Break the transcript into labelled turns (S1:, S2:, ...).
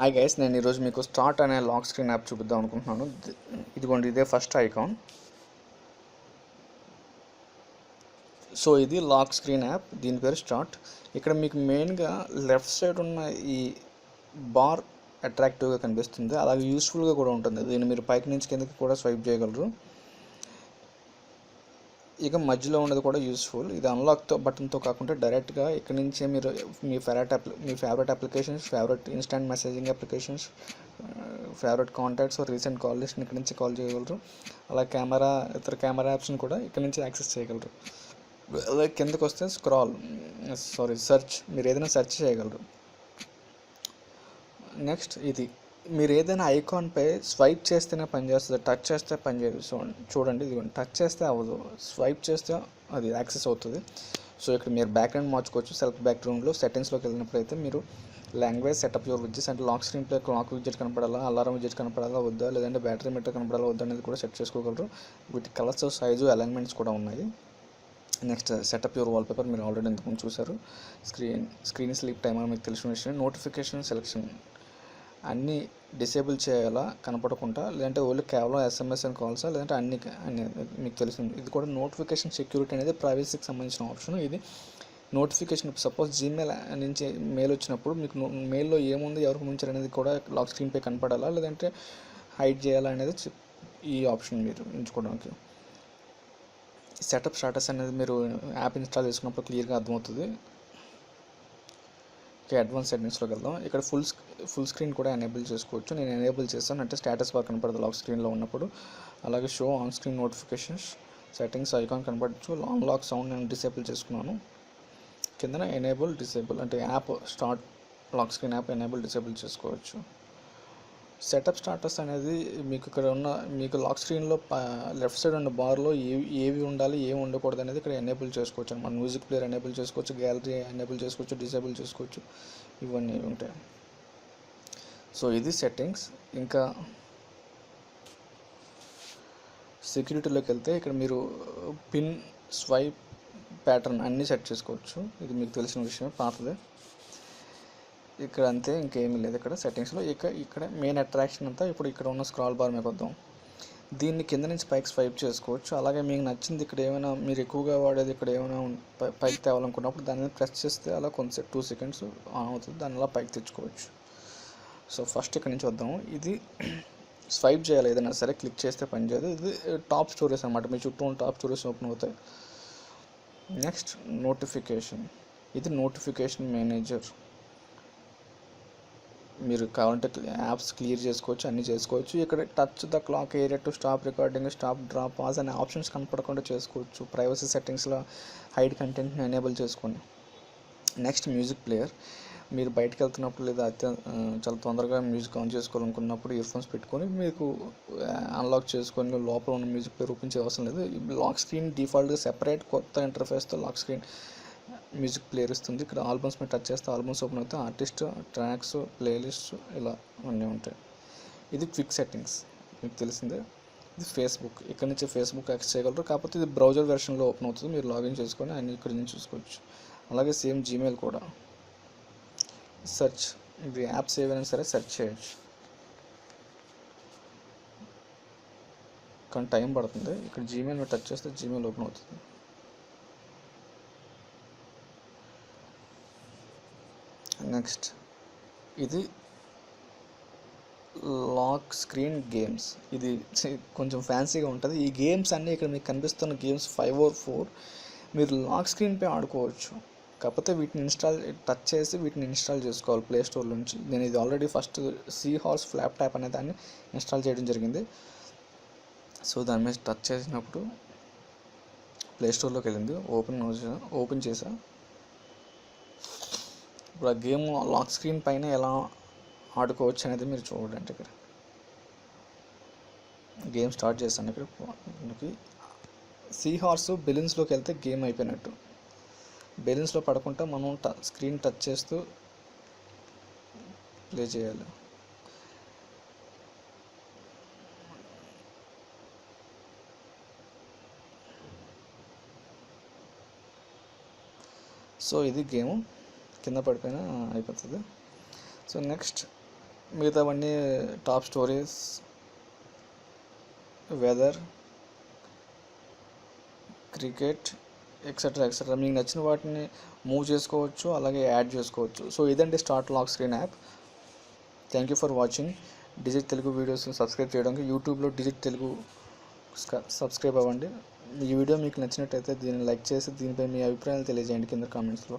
S1: Hi guys నేను ఈరోజు మీకు స్టార్ట్ అనే లాక్ స్క్రీన్ యాప్ చూపిద్దాం అనుకుంటున్నాను. ఇదిగోండి ఇదే ఫస్ట్ ఐకాన్. సో ఇది లాక్ స్క్రీన్ యాప్ దీని పేరు స్టార్ట్. ఇక్కడ మీకు మెయిన్గా లెఫ్ట్ సైడ్ ఉన్న ఈ బార్ అట్రాక్టివ్గా కనిపిస్తుంది. అలాగే యూస్ఫుల్గా కూడా ఉంటుంది. దీన్ని మీరు పైకి నుంచి కిందకి కూడా స్వైప్ చేయగలరు. ఇక మధ్యలో ఉన్నది కూడా యూస్ఫుల్ ఇది అన్లాక్తో బటన్తో కాకుండా డైరెక్ట్గా ఇక్కడ నుంచే మీరు మీ ఫేవరెట్ అప్లి మీ favourite applications favourite instant messaging applications favourite contacts recent call లిస్ట్ని ఇక్కడ నుంచి కాల్ చేయగలరు. అలా కెమెరా ఇతర కెమెరా యాప్స్ని కూడా ఇక్కడ నుంచి యాక్సెస్ చేయగలరు. అలాగే కిందకు వస్తే స్క్రాల్ సారీ సెర్చ్ మీరు ఏదైనా సెర్చ్ చేయగలరు. నెక్స్ట్ ఇది. మీరు ఏదైనా ఐకాన్పై స్వైప్ చేస్తేనే పనిచేస్తుంది టచ్ చేస్తే పనిచేయదు సో చూడండి ఇది టచ్ చేస్తే అవ్వదు స్వైప్ చేస్తే అది యాక్సెస్ అవుతుంది. సో ఇక్కడ మీరు బ్యాక్గ్రౌండ్ మార్చుకోవచ్చు సెల్ఫ్ బ్యాక్గ్రౌండ్లో సెట్టింగ్స్లోకి వెళ్ళినప్పుడు అయితే మీరు లాంగ్వేజ్ సెటప్ యువర్ విడ్జెట్స్ అంటే లాక్ స్క్రీన్ ప్లే క్లాక్ విజెట్ కనపడాలా అలారం విజెట్ కనపడాలా వద్దా లేదంటే బ్యాటరీ మీటర్ కనపడాలా వద్దా అనేది కూడా సెట్ చేసుకోగలరు. వీటి కలర్స్ సైజు అలైన్మెంట్స్ కూడా ఉన్నాయి. నెక్స్ట్ సెటప్ యువర్ వాల్పేపర్ మీరు ఆల్రెడీ ఇంతకుముందు చూశారు. స్క్రీన్ స్క్రీన్ స్లీప్ టైమర్ మీకు తెలిసిన విషయం నోటిఫికేషన్ సెలెక్షన్ అన్నీ డిసేబుల్ చేయాలా కనపడకుండా లేదంటే ఓన్లీ కేవలం ఎస్ఎంఎస్ అని కాల్సా లేదంటే అన్ని మీకు తెలిసింది ఇది కూడా నోటిఫికేషన్ సెక్యూరిటీ అనేది ప్రైవసీకి సంబంధించిన ఆప్షన్ ఇది నోటిఫికేషన్ సపోజ్ జీమెయిల్ నుంచి మెయిల్ వచ్చినప్పుడు మీకు మెయిల్లో ఏముంది ఎవరికి ముంచారు అనేది కూడా లాక్ స్క్రీన్పై కనపడాలా లేదంటే హైడ్ చేయాలా అనేది ఈ ఆప్షన్ మీరు ఎంచుకోవడానికి. సెటప్ స్టాటస్ అనేది మీరు యాప్ ఇన్స్టాల్ చేసుకున్నప్పుడు క్లియర్గా అర్థమవుతుంది. ఓకే అడ్వాన్స్ సెట్టింగ్స్లోకి వెళ్దాం. ఇక్కడ ఫుల్ ఫుల్ స్క్రీన్ కూడా ఎనేబుల్ చేసుకోవచ్చు. నేను ఎనేబుల్ చేస్తాను అంటే స్టేటస్ బార్ కనపడదు లాక్ స్క్రీన్లో ఉన్నప్పుడు. అలాగే show on screen notifications settings icon కనపడచ్చు. Long lock sound నేను డిసేబుల్ చేసుకున్నాను. కిందన ఎనేబుల్ డిసేబుల్ అంటే app start lock screen app enable disable చేసుకోవచ్చు. సెటప్ స్టార్టర్స్ అనేది మీకు ఇక్కడ ఉన్న మీకు లాక్ స్క్రీన్లో లెఫ్ట్ సైడ్ ఉన్న బార్లో ఏవి ఏవి ఉండాలి ఏవి ఉండకూడదు అనేది ఇక్కడ ఎనేబుల్ చేసుకోవచ్చు అనమాట. మ్యూజిక్ ప్లేయర్ ఎనేబుల్ చేసుకోవచ్చు గ్యాలరీ ఎనేబుల్ చేసుకోవచ్చు డిసేబుల్ చేసుకోవచ్చు. ఇవన్నీ ఉంటాయి. సో ఇది సెట్టింగ్స్ ఇంకా సెక్యూరిటీలోకి వెళ్తే ఇక్కడ మీరు పిన్ స్వైప్ ప్యాటర్న్ అన్నీ సెట్ చేసుకోవచ్చు. ఇది మీకు తెలిసిన విషయమే పాతదే. ఇక్కడ అంతే ఇంకేమీ లేదు ఇక్కడ సెట్టింగ్స్లో ఇక ఇక్కడ మెయిన్ అట్రాక్షన్ అంతా ఇప్పుడు ఇక్కడ ఉన్న స్క్రాల్ బార్ మీద వద్దాం. దీన్ని కింద నుంచి పైకి స్వైప్ చేసుకోవచ్చు. అలాగే మీకు నచ్చింది ఇక్కడ ఏమైనా మీరు ఎక్కువగా వాడేది ఇక్కడ ఏమైనా పై- పైకి తేవాలనుకున్నప్పుడు దాని మీద ప్రెస్ చేస్తే అలా కొంచెం టూ సెకండ్స్ ఆన్ అవుతుంది. దాన్ని అలా పైకి తెచ్చుకోవచ్చు. సో ఫస్ట్ ఇక్కడ నుంచి వద్దాం ఇది స్వైప్ చేయాలి ఏదైనా సరే క్లిక్ చేస్తే పనిచేయదు ఇది టాప్ స్టోరీస్ అనమాట మీ చుట్టూ ఉన్న టాప్ స్టోరీస్ ఓపెన్ అవుతాయి. నెక్స్ట్ నోటిఫికేషన్ ఇది నోటిఫికేషన్ మేనేజర్ మీరు కావాలంటే యాప్స్ క్లియర్ చేసుకోవచ్చు అన్నీ చేసుకోవచ్చు. ఇక్కడ touch the clock area to stop recording stop drop pass అనే ఆప్షన్స్ కనపడకుండా చేసుకోవచ్చు. ప్రైవసీ సెట్టింగ్స్లో హైడ్ కంటెంట్ని ఎనేబుల్ చేసుకొని నెక్స్ట్ మ్యూజిక్ ప్లేయర్ మీరు బయటకు వెళ్తున్నప్పుడు లేదా అత్య చాలా తొందరగా మ్యూజిక్ ఆన్ చేసుకోవాలనుకున్నప్పుడు ఇయర్ ఫోన్స్ పెట్టుకొని మీకు అన్లాక్ చేసుకొని లోపల ఉన్న మ్యూజిక్ ప్లేయర్ ఓపెన్ అవసరం లేదు. లాక్ స్క్రీన్ డిఫాల్ట్గా సెపరేట్ కొత్త ఇంటర్ఫేస్తో లాక్ స్క్రీన్ మ్యూజిక్ ప్లేయర్ ఇస్తుంది. ఇక్కడ ఆల్బమ్స్ మీద టచ్ చేస్తే ఆల్బమ్స్ ఓపెన్ అవుతాయి. ఆర్టిస్ట్ ట్రాక్స్ ప్లేలిస్ట్ ఇలా అన్నీ ఉంటాయి. ఇది క్విక్ సెట్టింగ్స్. మీకు తెలిసిందే. ఇది ఫేస్బుక్. ఇక్కడ నుంచి ఫేస్బుక్ యాక్సెస్ చేయగలరు. కాకపోతే ఇది బ్రౌజర్ వెర్షన్లో ఓపెన్ అవుతుంది. మీరు లాగిన్ చేసుకొని అన్ని ఇక్కడ నుంచి చూసుకోవచ్చు. అలాగే సేమ్ జీమెయిల్ కూడా. సెర్చ్. ఇది యాప్స్ ఏవైనా సరే సెర్చ్ చేయొచ్చు. కానీ టైం పడుతుంది. ఇక్కడ జీమెయిల్ మీద టచ్ చేస్తే జీమెయిల్ ఓపెన్ అవుతుంది. నెక్స్ట్. ఇది లాక్ స్క్రీన్ గేమ్స్. ఇది కొంచెం ఫ్యాన్సీగా ఉంటుంది. ఈ గేమ్స్ అన్నీ ఇక్కడ మీకు కనిపిస్తున్న గేమ్స్ ఫైవ్ ఓర్ ఫోర్. మీరు లాక్ స్క్రీన్పై ఆడుకోవచ్చు. కాకపోతే వీటిని ఇన్స్టాల్ టచ్ చేసి వీటిని ఇన్స్టాల్ చేసుకోవాలి ప్లే స్టోర్ నుంచి. నేను ఇది already first sea horse flap tap అనే దాన్ని ఇన్స్టాల్ చేయడం జరిగింది. సో దాని మీద టచ్ చేసినప్పుడు ప్లే స్టోర్లోకి వెళ్ళింది. ఓపెన్ ఓపెన్ చేసా. ఇప్పుడు ఆ గేమ్ లాక్ స్క్రీన్ పైన ఎలా ఆడుకోవచ్చు అనేది మీరు చూడండి ఇక్కడ. గేమ్ స్టార్ట్ చేస్తాను ఇక్కడ. మనకి సీ హార్స్ బెలూన్స్లోకి వెళ్తే గేమ్ అయిపోయినట్టు. బెలూన్స్లో పడకుండా మనం ట స్క్రీన్ టచ్ చేస్తూ ప్లే చేయాలి. సో ఇది గేమ్. కింద పడిపోయినా అయిపోతుంది. సో నెక్స్ట్ మిగతావన్నీ top stories weather cricket etcetera etcetera. మీకు నచ్చిన వాటిని మూవ్ చేసుకోవచ్చు అలాగే యాడ్ చేసుకోవచ్చు. సో ఇదండి start lock screen app. Thank you for watching Digit Telugu videos subscribe చేయడానికి యూట్యూబ్లో డిజిట్ తెలుగు సబ్స్క్రైబ్ అవ్వండి. ఈ వీడియో మీకు నచ్చినట్టయితే దీన్ని లైక్ చేసి దీనిపై మీ అభిప్రాయాలు తెలియజేయండి కింద కామెంట్స్లో.